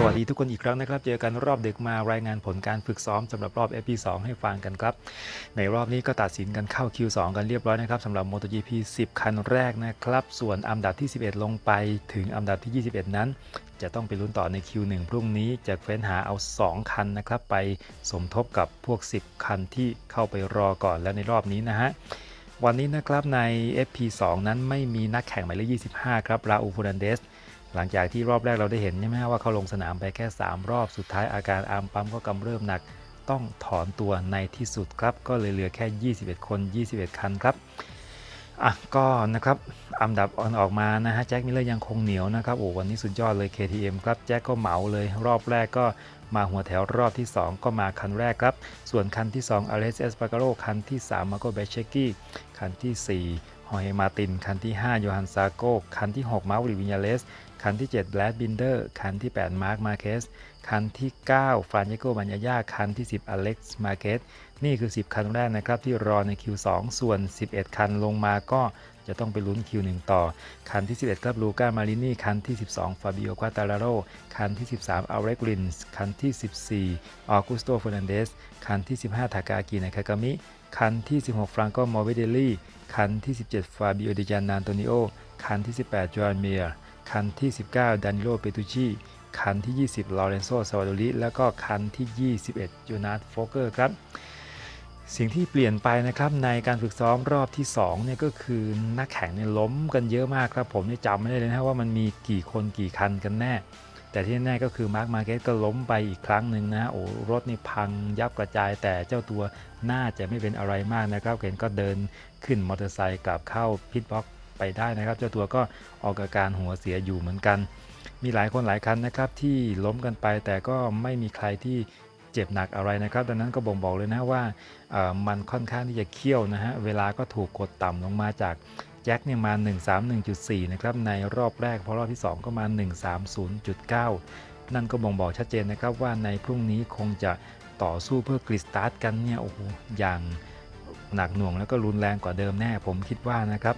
สวัสดีทุกคนอีกครั้งนะครับ เจอกันรอบดึกมารายงานผลการฝึกซ้อมสำหรับรอบ FP2 ให้ฟังกันครับ ในรอบนี้ก็ตัดสินกันเข้า Q2 กันเรียบร้อยนะครับสำหรับ MotoGP 10 คันแรกนะครับ ส่วนอันดับที่ 11 ลงไปถึงอันดับที่ 21 นั้น จะต้องไปลุ้นต่อใน Q1 พรุ่งนี้จะเฟ้นหาเอา 2 คันนะครับ ไปสมทบกับพวก 10 คันที่เข้าไปรอก่อนแล้วในรอบนี้นะฮะวันนี้นะครับใน FP2 นั้นไม่มีนักแข่งหมายเลข25 ครับราอูฟูนันเดส หลังจากที่รอบแรกเราได้เห็นใช่ไหมว่าเขาลงสนามไปแค่ 3 รอบสุดท้ายอาการอาร์มปั๊มก็กำเริบหนัก ต้องถอนตัวในที่สุดครับ ก็เลยเหลือแค่ 21 คน 21 คันครับอะก็นะครับอันดับออนออกมานะฮะแจ็คมิลเลอร์ยังคงเหนียวนะครับโอ้วันนี้สุดยอดเลย KTM ครับแจ็คก็เหมาเลย รอบแรกก็มาหัวแถวรอบที่ 2 ก็มาคันแรกครับ ส่วนคันที่2อเลสเอสปากโ o คันที่3มาโกเบเชกี้คันที่ 4 ฮอยมาติน คันที่ 5 โยฮันซาโก คันที่ 6 มาร์วิวิญญาเลส คันที่ 7 แบลดบินเดอร์ คันที่ 8 มาร์ค มาเคส คันที่ 9 ฟรานเยโกบัญญาญาคันที่ 10 อเล็กซ์ มาเคส นี่คือ 10 คันแรกนะครับที่รอใน Q2 ส่วน 11 คันลงมาก็จะต้องไปลุ้น Q1 ต่อ คันที่ 11 ครับลูก้า มารินีคันที่ 12 ฟาบิโอควาตาราโร คันที่ 13 อัลเรกลินส์ คันที่ 14 ออกุสโตเฟอร์นันเดส คันที่ 15 ทากากินากากามิ คันที่ 16 ฟรานโกมอร์เวเดลี่ คันที่ 17 ฟาบิโอดิจานานโตนิโอ คันที่ 18 จอห์นเมียร์ คันที่ 19 ดานิโล เปตูชีคันที่ 20 ลอเรนโซ ซาวาโดริ แล้วก็คันที่ 21 โจนาสโฟเกอร์ครับสิ่งที่เปลี่ยนไปนะครับในการฝึกซ้อมรอบที่2เนี่ยก็คือนักแข่งเนี่ยล้มกันเยอะมากครับ ผมนี่จำไม่ได้เลยนะว่ามันมีกี่คนกี่คันกันแน่ แต่ที่แน่ก็คือมาร์คมาร์เก็ตก็ล้มไปอีกครั้งหนึ่งนะโอ้รถนี่พังยับกระจายแต่เจ้าตัวน่าจะไม่เป็นอะไรมากนะครับเห็นก็เดินขึ้นมอเตอร์ไซค์กลับเข้าพิทบ็อกไปได้นะครับ เจ้าตัวก็ออกอาการหัวเสียอยู่เหมือนกัน มีหลายคนหลายคันนะครับที่ล้มกันไปแต่ก็ไม่มีใครที่เจ็บหนักอะไรนะครับ ดังนั้นก็บ่งบอกเลยนะว่ามันค่อนข้างที่จะเคี่ยวนะฮะเวลาก็ถูกกดต่ำลงมาจาก จ็คเนี่ยมา 131.4 นะครับ ในรอบแรกเพราะรอบที่ 2 ก็มา 130.9 นั่นก็บ่งบอกชัดเจนนะครับว่าในพรุ่งนี้คงจะต่อสู้เพื่อกริสตาร์ทกันเนี่ยโอ้โหอย่างหนักหน่วงแล้วก็รุนแรงกว่าเดิมแน่ผมคิดว่านะครับ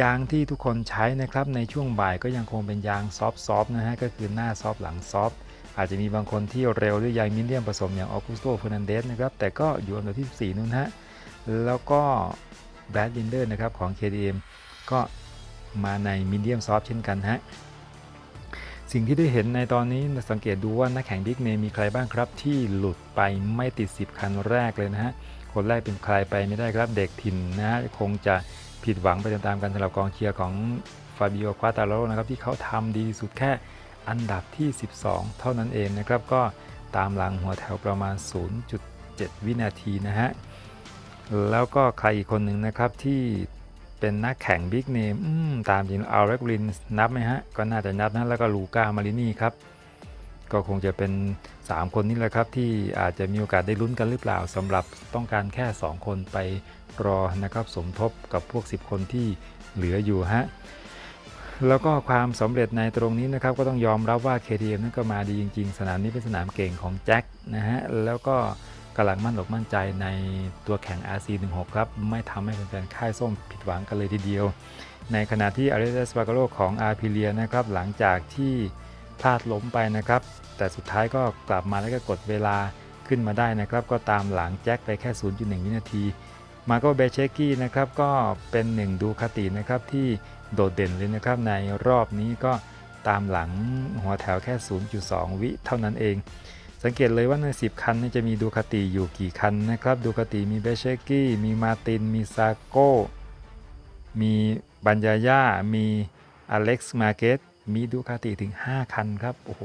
ยางที่ทุกคนใช้นะครับในช่วงบ่ายก็ยังคงเป็นยางซอฟต์ๆนะฮะก็คือหน้าซอฟต์หลังซอฟต์อาจจะมีบางคนที่เร็วด้วยยางมิเดียมผสมอย่างออกุสโตเฟอร์นันเดสนะครับแต่ก็อยู่อันดับที่ 4นู่นฮะแล้วก็ แบดบินเดอร์นะครับของ KTM ก็มาในมิเดียมซอฟต์เช่นกันฮะสิ่งที่ได้เห็นในตอนนี้สังเกตดูว่านักแข่งบิ๊กเนมมีใครบ้างครับ ที่หลุดไปไม่ติด 10 คันแรกเลยนะฮะ คนแรกเป็นใครไปไม่ได้ครับเด็กถิ่นนะฮะ คงจะผิดหวังไปตามๆกันสำหรับกองเชียร์ของฟาบิโอควาตาโรนะครับ ที่เขาทำดีสุดแค่อันดับที่ 12 เท่านั้นเองนะครับ ก็ตามหลังหัวแถวประมาณ 0.7 วินาทีนะฮะ แล้วก็ใครอีกคนหนึ่งนะครับที่เป็นนักแข่งบิ๊กเนมตามจริงอัลเรกลินนับไหมฮะ ก็น่าจะนับนะแล้วก็ลูก้ามารินีครับ ก็คงจะเป็น 3 คนนี้แหละครับ ที่อาจจะมีโอกาสได้ลุ้นกันหรือเปล่าสำหรับต้องการแค่ 2 คนไปรอนะครับ สมทบกับพวก 10 คนที่เหลืออยู่ฮะแล้วก็ความสำเร็จในตรงนี้นะครับก็ต้องยอมรับว่า KTM นั้นก็มาดีจริง ๆ สนามนี้เป็นสนามเก่งของแจ็คนะฮะแล้วก็ กำลังมั่นอกมั่นใจในตัวแข่ง RC16 ครับ ไม่ทำให้แฟนๆค่ายส้มผิดหวังกันเลยทีเดียว ในขณะที่อาริเดสปาโกโ o ของอาร์พิเลียนะครับหลังจากที่พลาดล้มไปนะครับ แต่สุดท้ายก็กลับมาแล้วก็กดเวลาขึ้นมาได้นะครับ ก็ตามหลังแจ็คไปแค่ 0.1 วินาที มาโกเบเชกี้นะครับก็เป็นหนึ่งดูคตินะครับที่โดดเด่นเลยนะครับในรอบนี้ก็ตามหลังหัวแถวแค่ 0.2 วิเท่านั้นเอง สังเกตเลยว่าใน 10 คันจะมีดูคาติอยู่กี่คันนะครับ ดูคาติมีเบเชกี้ มีมาติน มีซาโก้ มีบัญญาญามีอเล็กซ์มาเกตมีดูคาติถึง 5 คันครับ โอ้โห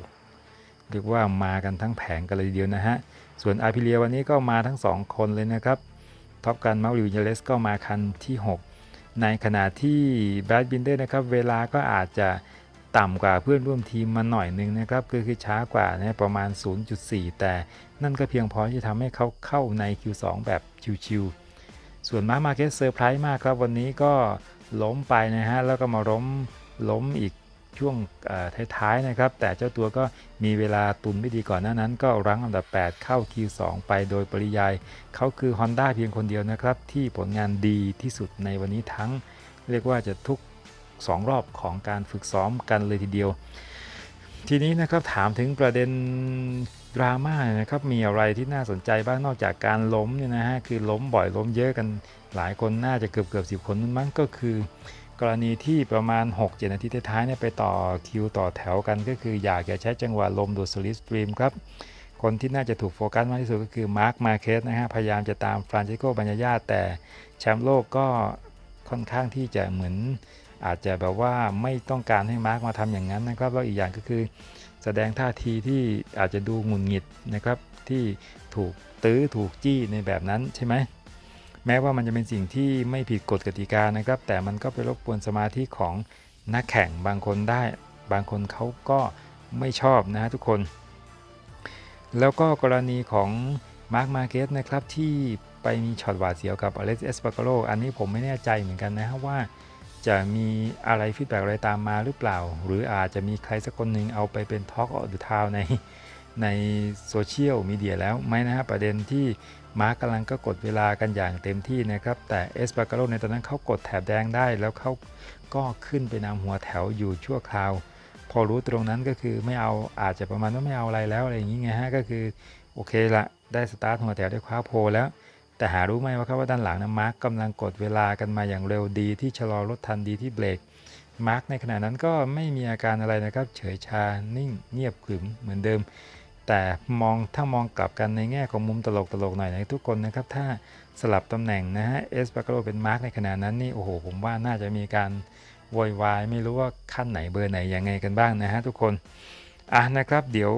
เรียกว่ามากันทั้งแผงกันเลยเดียวนะฮะ ส่วนอาพิเลียวันนี้ก็มาทั้ง 2 คนเลยนะครับท็อปกันมาริวิญเลสก็มาคันที่ 6 ในขณะที่แบดบินเดอร์นะครับ เวลาก็อาจจะ ต่ำกว่าเพื่อนร่วมทีมมาหน่อยนึงนะครับคือคือช้ากว่านะประมาณ 0.4 แต่นั่นก็เพียงพอที่ทำให้เขาเข้าใน Q2 แบบชิวๆส่วนมาร์มาเก็ตเซอร์ไพรส์มากครับ วันนี้ก็ล้มไปนะฮะ แล้วก็มาล้มล้มอีกช่วงท้ายๆนะครับ แต่เจ้าตัวก็มีเวลาตุนไม่ดีก่อนหน้านั้น ก็รั้งอันดับ 8 เข้า Q2 ไปโดยปริยาย เขาคือ Honda เพียงคนเดียวนะครับ ที่ผลงานดีที่สุดในวันนี้ทั้ง เรียกว่าจะทุก 2 รอบของการฝึกซ้อมกันเลยทีเดียว ทีนี้นะครับถามถึงประเด็นดราม่านะครับมีอะไรที่น่าสนใจบ้างนอกจากการล้มเนี่ยนะฮะคือล้มบ่อยล้มเยอะกันหลายคนน่าจะเกือบเกือบสิบคนมั้งก็คือกรณีที่ประมาณ 6-7 นาทีท้ายเนี่ยไปต่อคิวต่อแถวกัน ก็คืออยากจะใช้จังหวะลมดูดสลิปสตรีมครับ คนที่น่าจะถูกโฟกัสมากที่สุดก็คือมาร์คมาเคสนะฮะ พยายามจะตามฟรานซิโกบัญญาญาแต่แชมป์โลกก็ค่อนข้างที่จะเหมือน อาจจะแบบว่าไม่ต้องการให้มาร์กมาทำอย่างนั้นนะครับแล้วอีกอย่างก็คือ แสดงท่าทีที่อาจจะดูหงุดหงิดนะครับที่ถูกตื้อถูกจี้ในแบบนั้นใช่ไหมแม้ว่ามันจะเป็นสิ่งที่ไม่ผิดกฎกติกานะครับ แต่มันก็ไปรบกวนสมาธิของนักแข่งบางคนได้ บางคนเขาก็ไม่ชอบนะฮะทุกคน แล้วก็กรณีของมาร์คมาเกสนะครับที่ไปมีช็อตหวาดเสียวกับอเล็กซ์เอสปาโกโลอันนี้ผมไม่แน่ใจเหมือนกันนะฮะว่า จะมีอะไรฟีดแบ็กอะไรตามมาหรือเปล่า หรืออาจจะมีใครสักคนหนึ่งเอาไปเป็นทอล์กออ t ด e ทาวในในโซเชียลมีเดียแล้วไหมนะฮะประเด็นที่มาร์กกำลังก็กดเวลากันอย่างเต็มที่นะครับ แต่เอสปาโกโลในตอนนั้นเขากดแถบแดงได้ แล้วเขาก็ขึ้นไปนำหัวแถวอยู่ชั่วคราว พอรู้ตรงนั้นก็คือไม่เอาอาจจะประมาณว่าไม่เอาอะไรแล้วอะไรอย่างนี้ไงฮะก็คือโอเคละได้สตาร์ทหัวแถวได้คว้าโพลแล้ว แต่หารู้ไหมว่าครับว่าด้านหลังนะมาร์กกำลังกดเวลากันมาอย่างเร็วดีที่ชะลอรถทันดีที่เบรกมาร์กในขณะนั้นก็ไม่มีอาการอะไรนะครับ เฉยชานิ่งเงียบขรึมเหมือนเดิม แต่มองถ้ามองกลับกันในแง่ของมุมตลกตลกๆหน่อยนะทุกคนนะครับ ถ้าสลับตำแหน่งนะฮะเอสปาโกเป็นมาร์กในขณะนั้นนี่โอ้โหผมว่าน่าจะมีการโวยวายไม่รู้ว่าขั้นไหนเบอร์ไหนยังไงกันบ้างนะฮะทุกคนอะนะครับ เดี๋ยว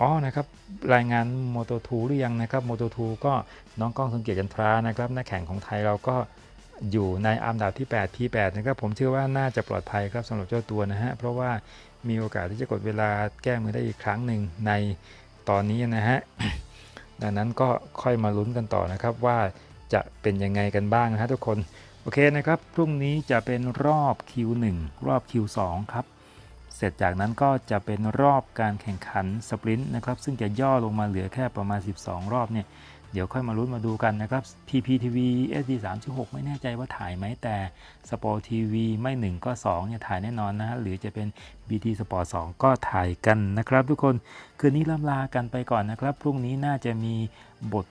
อ๋อนะครับรายงาน Moto2 หรือยังนะครับ Moto2 ก็น้องก้องสมเกียรติจันทรานะครับนักแข่งของไทยเราก็อยู่ในอันดับที่8 P8 นะครับ ผมเชื่อว่าน่าจะปลอดภัยครับสำหรับเจ้าตัวนะฮะ เพราะว่ามีโอกาสที่จะกดเวลาแก้มือได้อีกครั้งหนึ่งในตอนนี้นะฮะ ดังนั้นก็ค่อยมาลุ้นกันต่อนะครับว่าจะเป็นยังไงกันบ้างนะฮะทุกคน โอเคนะครับ พรุ่งนี้จะเป็นรอบ Q1 รอบ Q2 ครับ เสร็จจากนั้นก็จะเป็นรอบการแข่งขันสปรินต์นะครับ ซึ่งจะย่อลงมาเหลือแค่ประมาณ 12 รอบเนี่ย เดี๋ยวค่อยมาลุ้นมาดูกันนะครับ PPTV SD 3 6ไม่แน่ใจว่าถ่ายไหมแต่ Sport TV ไม่ 1 ก็ 2 เนี่ยถ่ายแน่นอนนะฮะ หรือจะเป็น BT Sport 2 ก็ถ่ายกันนะครับ ทุกคน คืนนี้ล่ำลากันไปก่อนนะครับ พรุ่งนี้น่าจะมีบท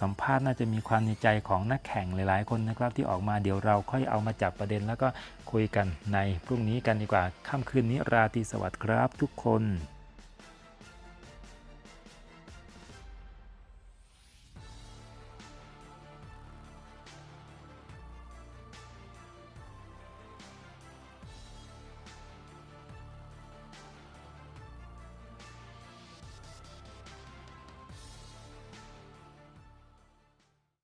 สัมภาษณ์น่าจะมีความในใจของนักแข่งหลายๆ คนนะครับที่ออกมาเดี๋ยวเราค่อยเอามาจับประเด็น แล้วก็คุยกันในพรุ่งนี้กันดีกว่าค่ำคืนนี้ราตรีสวัสดิ์ครับทุกคน